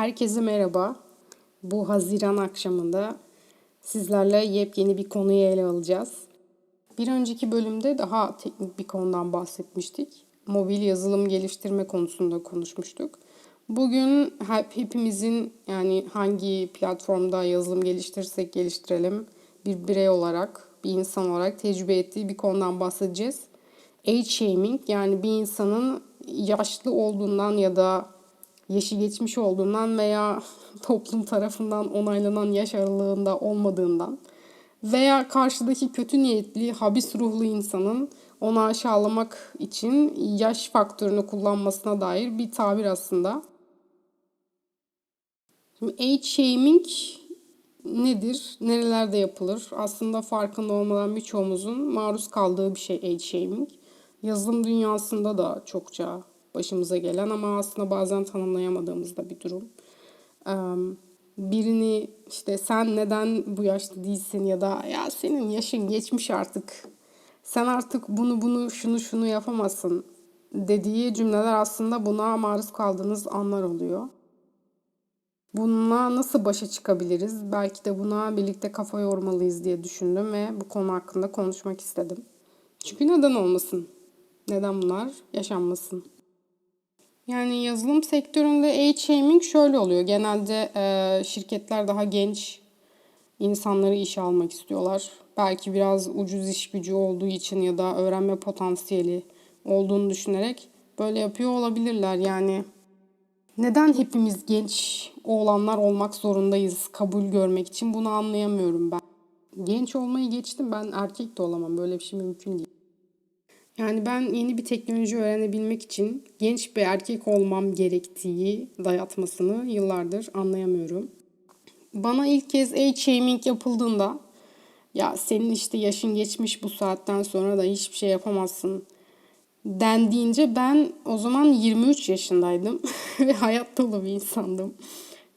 Herkese merhaba. Bu Haziran akşamında sizlerle yepyeni bir konuyu ele alacağız. Bir önceki bölümde daha teknik bir konudan bahsetmiştik. Mobil yazılım geliştirme konusunda konuşmuştuk. Bugün hep hepimizin yani hangi platformda yazılım geliştirirsek geliştirelim bir birey olarak, bir insan olarak tecrübe ettiği bir konudan bahsedeceğiz. Age shaming yani bir insanın yaşlı olduğundan ya da yaşı geçmiş olduğundan veya toplum tarafından onaylanan yaş aralığında olmadığından veya karşıdaki kötü niyetli, habis ruhlu insanın onu aşağılamak için yaş faktörünü kullanmasına dair bir tabir aslında. Şimdi age shaming nedir? Nerelerde yapılır? Aslında farkında olmadan birçoğumuzun maruz kaldığı bir şey age shaming. Yazılım dünyasında da çokça başımıza gelen ama aslında bazen tanımlayamadığımız da bir durum. Birini işte sen neden bu yaşta değilsin ya da ya senin yaşın geçmiş artık. Sen artık bunu bunu şunu şunu yapamazsın dediği cümleler aslında buna maruz kaldığınız anlar oluyor. Bununla nasıl başa çıkabiliriz? Belki de buna birlikte kafa yormalıyız diye düşündüm ve bu konu hakkında konuşmak istedim. Çünkü neden olmasın? Neden bunlar yaşanmasın? Yani yazılım sektöründe age shaming şöyle oluyor. Genelde e, şirketler daha genç insanları işe almak istiyorlar. Belki biraz ucuz iş gücü olduğu için ya da öğrenme potansiyeli olduğunu düşünerek böyle yapıyor olabilirler. Yani neden hepimiz genç oğlanlar olmak zorundayız kabul görmek için bunu anlayamıyorum ben. Genç olmayı geçtim ben erkek de olamam böyle bir şey mümkün değil. Yani ben yeni bir teknoloji öğrenebilmek için genç bir erkek olmam gerektiği dayatmasını yıllardır anlayamıyorum. Bana ilk kez age shaming yapıldığında ya senin işte yaşın geçmiş bu saatten sonra da hiçbir şey yapamazsın dendiğince ben o zaman 23 yaşındaydım ve hayat dolu bir insandım.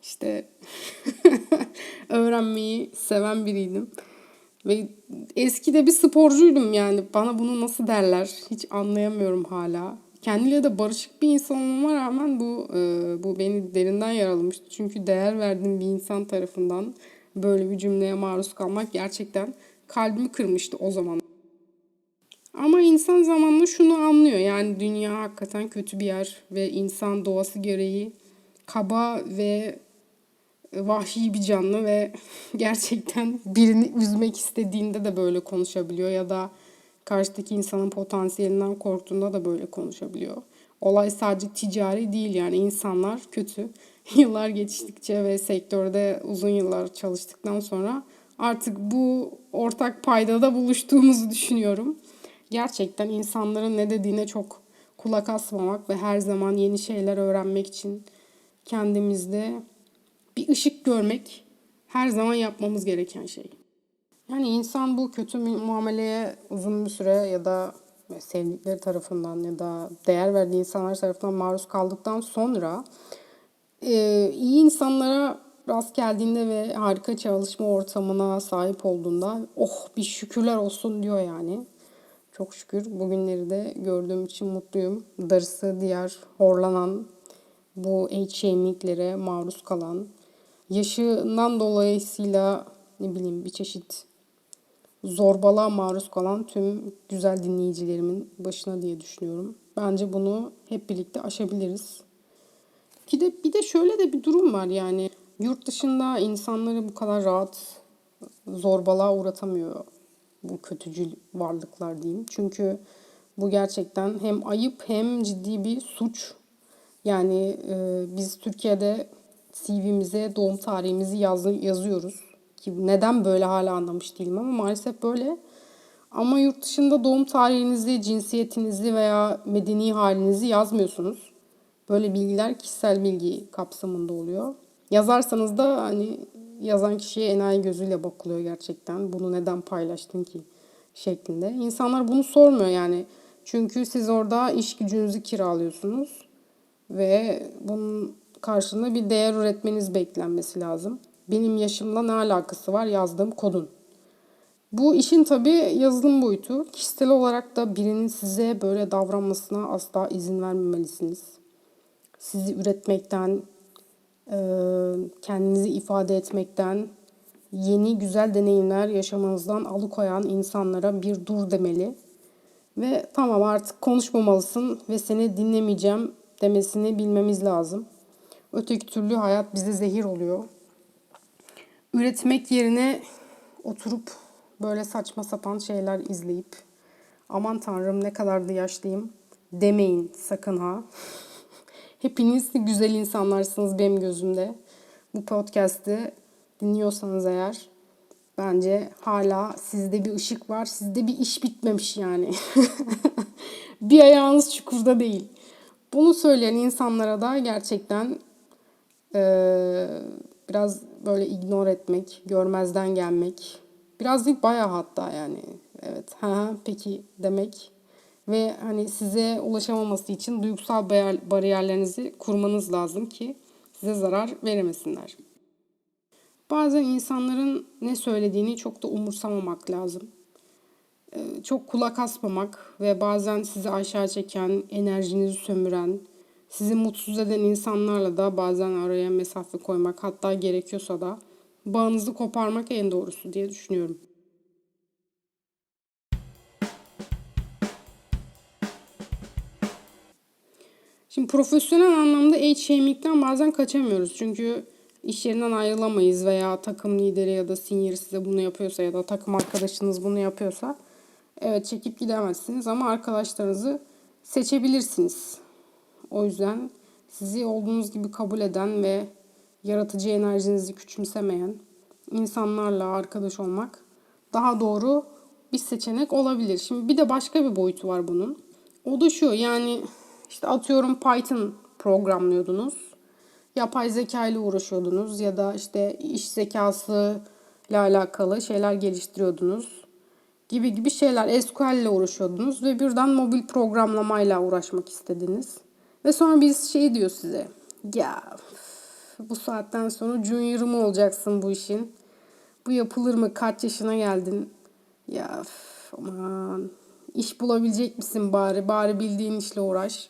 İşte öğrenmeyi seven biriydim. Ve eskide bir sporcuydum yani. Bana bunu nasıl derler hiç anlayamıyorum hala. Kendiyle de barışık bir insan olmama rağmen bu e, bu beni derinden yaralamıştı. Çünkü değer verdiğim bir insan tarafından böyle bir cümleye maruz kalmak gerçekten kalbimi kırmıştı o zaman. Ama insan zamanla şunu anlıyor. Yani dünya hakikaten kötü bir yer ve insan doğası gereği kaba ve vahşi bir canlı ve gerçekten birini üzmek istediğinde de böyle konuşabiliyor ya da karşıdaki insanın potansiyelinden korktuğunda da böyle konuşabiliyor. Olay sadece ticari değil yani insanlar kötü. Yıllar geçtikçe ve sektörde uzun yıllar çalıştıktan sonra artık bu ortak paydada buluştuğumuzu düşünüyorum. Gerçekten insanların ne dediğine çok kulak asmamak ve her zaman yeni şeyler öğrenmek için kendimizde bir ışık görmek her zaman yapmamız gereken şey. Yani insan bu kötü muameleye uzun bir süre ya da sevdikleri tarafından ya da değer verdiği insanlar tarafından maruz kaldıktan sonra e, iyi insanlara rast geldiğinde ve harika çalışma ortamına sahip olduğunda oh bir şükürler olsun diyor yani. Çok şükür bugünleri de gördüğüm için mutluyum. Darısı diğer horlanan bu shaminglere maruz kalan yaşından dolayısıyla ne bileyim bir çeşit zorbalığa maruz kalan tüm güzel dinleyicilerimin başına diye düşünüyorum. Bence bunu hep birlikte aşabiliriz. Ki de bir de şöyle de bir durum var yani yurt dışında insanları bu kadar rahat zorbalığa uğratamıyor bu kötücül varlıklar diyeyim. Çünkü bu gerçekten hem ayıp hem ciddi bir suç. Yani e, biz Türkiye'de CV'mize doğum tarihimizi yaz, yazıyoruz. Ki neden böyle hala anlamış değilim ama maalesef böyle. Ama yurt dışında doğum tarihinizi, cinsiyetinizi veya medeni halinizi yazmıyorsunuz. Böyle bilgiler kişisel bilgi kapsamında oluyor. Yazarsanız da hani yazan kişiye enayi gözüyle bakılıyor gerçekten. Bunu neden paylaştın ki şeklinde. İnsanlar bunu sormuyor yani. Çünkü siz orada iş gücünüzü kiralıyorsunuz ve bunun karşılığında bir değer üretmeniz beklenmesi lazım. Benim yaşımla ne alakası var yazdığım kodun. Bu işin tabii yazılım boyutu. Kişisel olarak da birinin size böyle davranmasına asla izin vermemelisiniz. Sizi üretmekten, e, kendinizi ifade etmekten, yeni güzel deneyimler yaşamanızdan alıkoyan insanlara bir dur demeli. Ve tamam artık konuşmamalısın ve seni dinlemeyeceğim demesini bilmemiz lazım. Öteki türlü hayat bize zehir oluyor. Üretmek yerine oturup böyle saçma sapan şeyler izleyip aman tanrım ne kadar da yaşlıyım demeyin sakın ha. Hepiniz güzel insanlarsınız benim gözümde. Bu podcast'i dinliyorsanız eğer bence hala sizde bir ışık var. Sizde bir iş bitmemiş yani. bir ayağınız çukurda değil. Bunu söyleyen insanlara da gerçekten ee, biraz böyle ignore etmek, görmezden gelmek. Biraz değil bayağı hatta yani. Evet ha peki demek ve hani size ulaşamaması için duygusal bariyerlerinizi kurmanız lazım ki size zarar veremesinler. Bazen insanların ne söylediğini çok da umursamamak lazım. Ee, çok kulak asmamak ve bazen sizi aşağı çeken, enerjinizi sömüren, sizi mutsuz eden insanlarla da bazen araya mesafe koymak hatta gerekiyorsa da bağınızı koparmak en doğrusu diye düşünüyorum. Şimdi profesyonel anlamda age shaming'den bazen kaçamıyoruz. Çünkü iş yerinden ayrılamayız veya takım lideri ya da senior size bunu yapıyorsa ya da takım arkadaşınız bunu yapıyorsa evet çekip gidemezsiniz ama arkadaşlarınızı seçebilirsiniz. O yüzden sizi olduğunuz gibi kabul eden ve yaratıcı enerjinizi küçümsemeyen insanlarla arkadaş olmak daha doğru bir seçenek olabilir. Şimdi bir de başka bir boyutu var bunun. O da şu yani işte atıyorum Python programlıyordunuz. Yapay zeka ile uğraşıyordunuz ya da işte iş zekası ile alakalı şeyler geliştiriyordunuz gibi gibi şeyler. SQL ile uğraşıyordunuz ve birden mobil programlamayla uğraşmak istediniz. Ve sonra biz şey diyor size. Ya bu saatten sonra junior mı olacaksın bu işin? Bu yapılır mı? Kaç yaşına geldin? Ya aman iş bulabilecek misin bari? Bari bildiğin işle uğraş.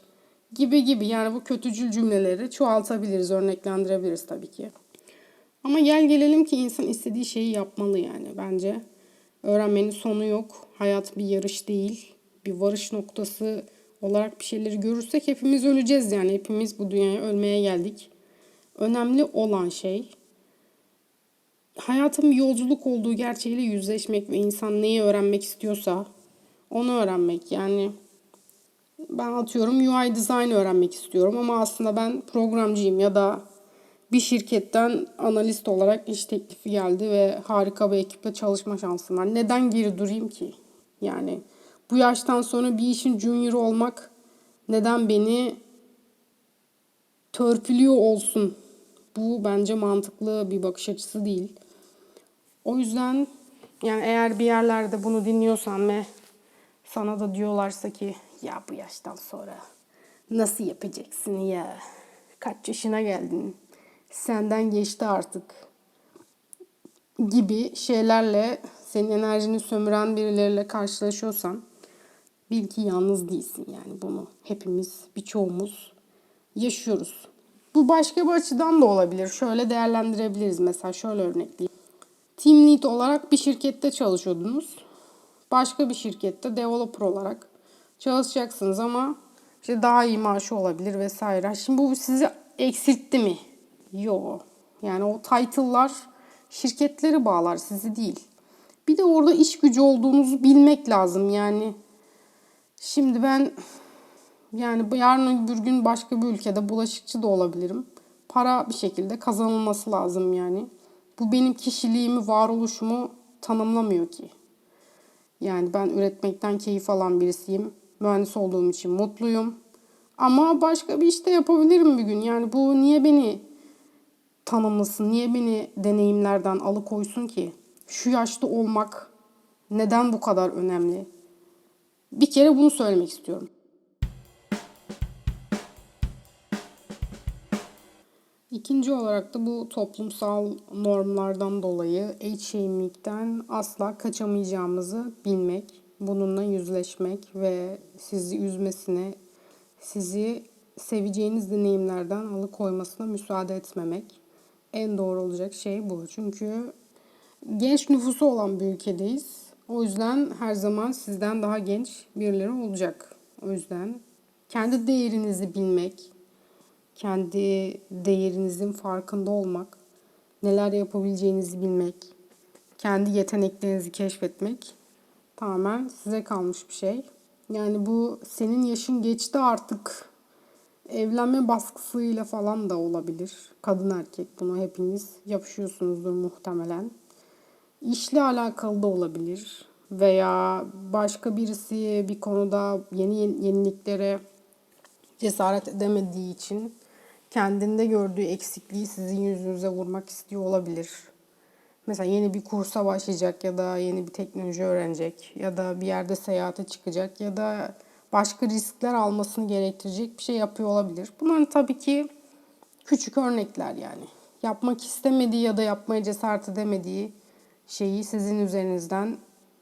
Gibi gibi yani bu kötücül cümleleri çoğaltabiliriz, örneklendirebiliriz tabii ki. Ama gel gelelim ki insan istediği şeyi yapmalı yani bence. Öğrenmenin sonu yok. Hayat bir yarış değil. Bir varış noktası olarak bir şeyleri görürsek hepimiz öleceğiz yani. Hepimiz bu dünyaya ölmeye geldik. Önemli olan şey hayatın bir yolculuk olduğu gerçeğiyle yüzleşmek ve insan neyi öğrenmek istiyorsa onu öğrenmek. Yani ben atıyorum UI design öğrenmek istiyorum ama aslında ben programcıyım ya da bir şirketten analist olarak iş teklifi geldi ve harika bir ekiple çalışma şansım var. Neden geri durayım ki? Yani bu yaştan sonra bir işin junior olmak neden beni törpülüyor olsun? Bu bence mantıklı bir bakış açısı değil. O yüzden yani eğer bir yerlerde bunu dinliyorsan ve sana da diyorlarsa ki ya bu yaştan sonra nasıl yapacaksın ya? Kaç yaşına geldin? Senden geçti artık gibi şeylerle senin enerjini sömüren birileriyle karşılaşıyorsan bil ki yalnız değilsin yani bunu hepimiz birçoğumuz yaşıyoruz. Bu başka bir açıdan da olabilir. Şöyle değerlendirebiliriz mesela şöyle örnekleyeyim. Team lead olarak bir şirkette çalışıyordunuz. Başka bir şirkette developer olarak çalışacaksınız ama işte daha iyi maaşı olabilir vesaire. Şimdi bu sizi eksiltti mi? Yok. Yani o title'lar şirketleri bağlar sizi değil. Bir de orada iş gücü olduğunuzu bilmek lazım. Yani şimdi ben yani yarın bir gün başka bir ülkede bulaşıkçı da olabilirim. Para bir şekilde kazanılması lazım yani. Bu benim kişiliğimi, varoluşumu tanımlamıyor ki. Yani ben üretmekten keyif alan birisiyim. Mühendis olduğum için mutluyum. Ama başka bir işte yapabilirim bir gün. Yani bu niye beni tanımlasın, niye beni deneyimlerden alıkoysun ki? Şu yaşta olmak neden bu kadar önemli? Bir kere bunu söylemek istiyorum. İkinci olarak da bu toplumsal normlardan dolayı shaming'den asla kaçamayacağımızı bilmek, bununla yüzleşmek ve sizi üzmesine, sizi seveceğiniz deneyimlerden alıkoymasına müsaade etmemek en doğru olacak şey bu. Çünkü genç nüfusu olan bir ülkedeyiz. O yüzden her zaman sizden daha genç birileri olacak. O yüzden kendi değerinizi bilmek, kendi değerinizin farkında olmak, neler yapabileceğinizi bilmek, kendi yeteneklerinizi keşfetmek tamamen size kalmış bir şey. Yani bu senin yaşın geçti artık evlenme baskısıyla falan da olabilir. Kadın erkek bunu hepiniz yapışıyorsunuzdur muhtemelen. İşle alakalı da olabilir veya başka birisi bir konuda yeni yeniliklere cesaret edemediği için kendinde gördüğü eksikliği sizin yüzünüze vurmak istiyor olabilir. Mesela yeni bir kursa başlayacak ya da yeni bir teknoloji öğrenecek ya da bir yerde seyahate çıkacak ya da başka riskler almasını gerektirecek bir şey yapıyor olabilir. Bunların tabii ki küçük örnekler yani. Yapmak istemediği ya da yapmaya cesaret edemediği şeyi sizin üzerinizden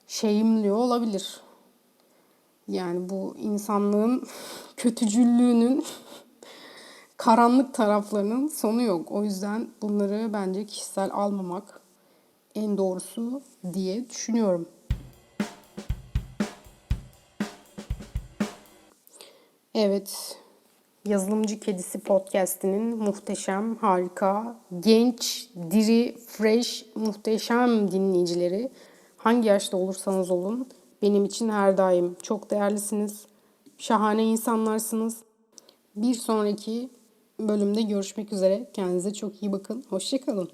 şeyimliyor olabilir. Yani bu insanlığın kötücüllüğünün karanlık taraflarının sonu yok. O yüzden bunları bence kişisel almamak en doğrusu diye düşünüyorum. Evet, Yazılımcı Kedisi podcast'inin muhteşem, harika, genç, diri, fresh, muhteşem dinleyicileri hangi yaşta olursanız olun benim için her daim çok değerlisiniz. Şahane insanlarsınız. Bir sonraki bölümde görüşmek üzere. Kendinize çok iyi bakın. Hoşçakalın.